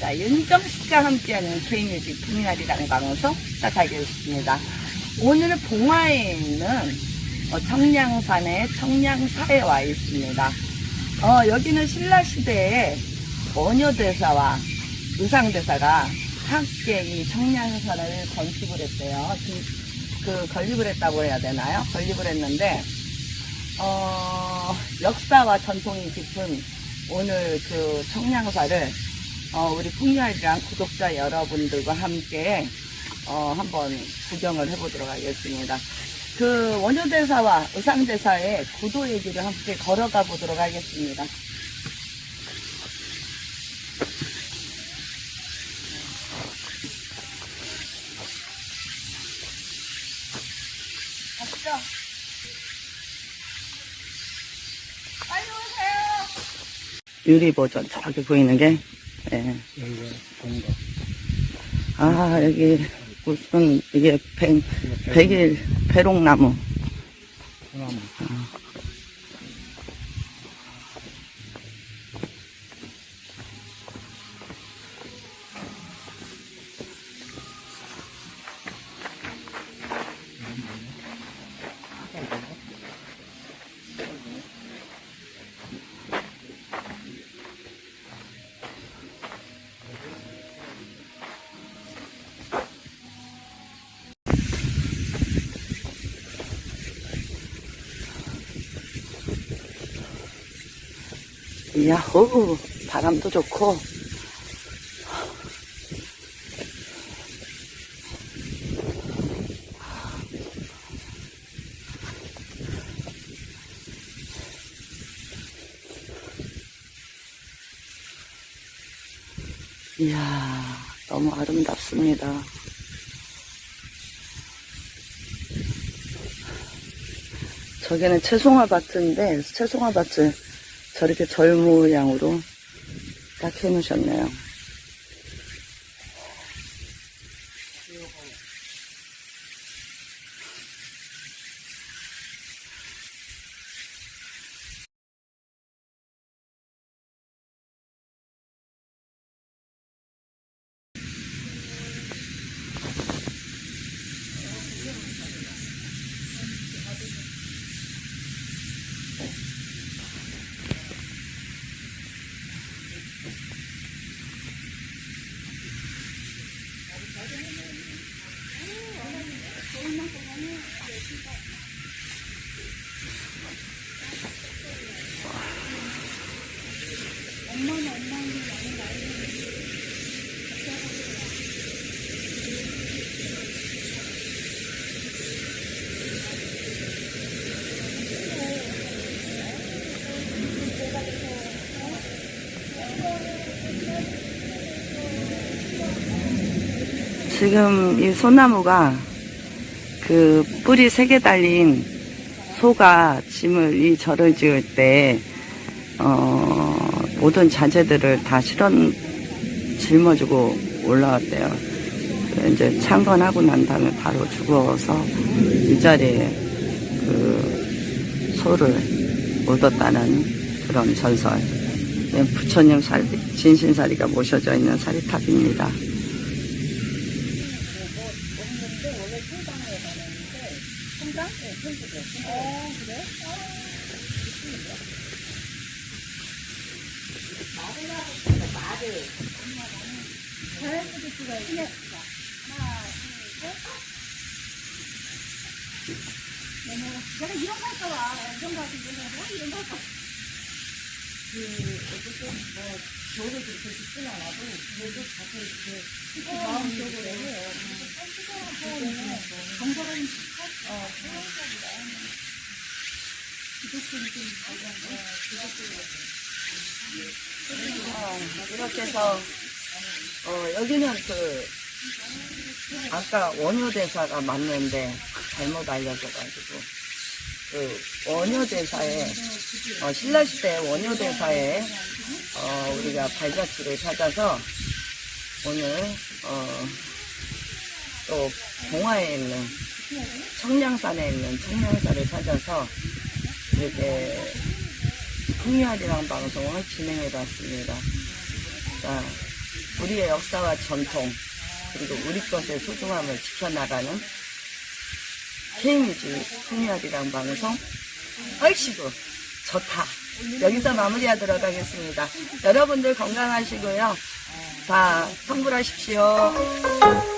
자, 윤정씨가 함께하는 K뮤직 풍야리랑 방송 시작하겠습니다. 오늘은 봉화에 있는 어, 청량산의 청량사에 와 있습니다. 어, 여기는 신라시대에 원효대사와 의상대사가 함께 이 청량산을 건축을 했대요. 그, 그 건립을 했다고 해야 되나요? 건립을 했는데, 어, 역사와 전통이 깊은 오늘 그 청량사를 어, 우리 풍류아리랑 구독자 여러분들과 함께 어, 한번 구경을 해보도록 하겠습니다. 그 원효대사와 의상대사의 구도 얘기를 함께 걸어가 보도록 하겠습니다. 가시죠. 빨리 오세요. 유리 버전 저기 보이는 게? 예. 아 여기 무슨 이게 백, 백일 배롱나무. 소 야호 바람도 좋고 이야 너무 아름답습니다. 저기는 채송화 밭인데 채송화 밭을 저렇게 절 모양으로 딱 해놓으셨네요. 지금 이 소나무가 그 뿌리 세 개 달린 소가 짐을 이 절을 지을 때, 어, 모든 자재들을 다 실은 짊어지고 올라왔대요. 이제 창건하고 난 다음에 바로 죽어서 이 자리에 그 소를 묻었다는 그런 전설. 네, 부처님 살, 진신사리가 모셔져 있는 사리탑입니다. 내가 이런 거 할까봐 이런 거 같은 거는 뭐 이런 거 할까 저를 그렇게 쉽진 않아도 그래도 자꾸 이렇게 어, 마음속으로 해요 정서는 어 소원적이다 기독교는 좀 어, 이렇게 해서 어, 여기는 그 아까 원효대사가 맞는데 잘못 알려져가지고 그 원효대사에 어, 신라시대 원효대사에 어, 우리가 발자취를 찾아서 오늘 어, 또 봉화에 있는 청량산에 있는 청량사를 찾아서 이렇게 풍류아리랑 방송을 진행해 봤습니다. 자, 우리의 역사와 전통 그리고 우리 것의 소중함을 지켜나가는 K뮤직 승리아리랑 방송 얼씨구 좋다. 여기서 마무리하도록 하겠습니다. 여러분들 건강하시고요. 다 성불하십시오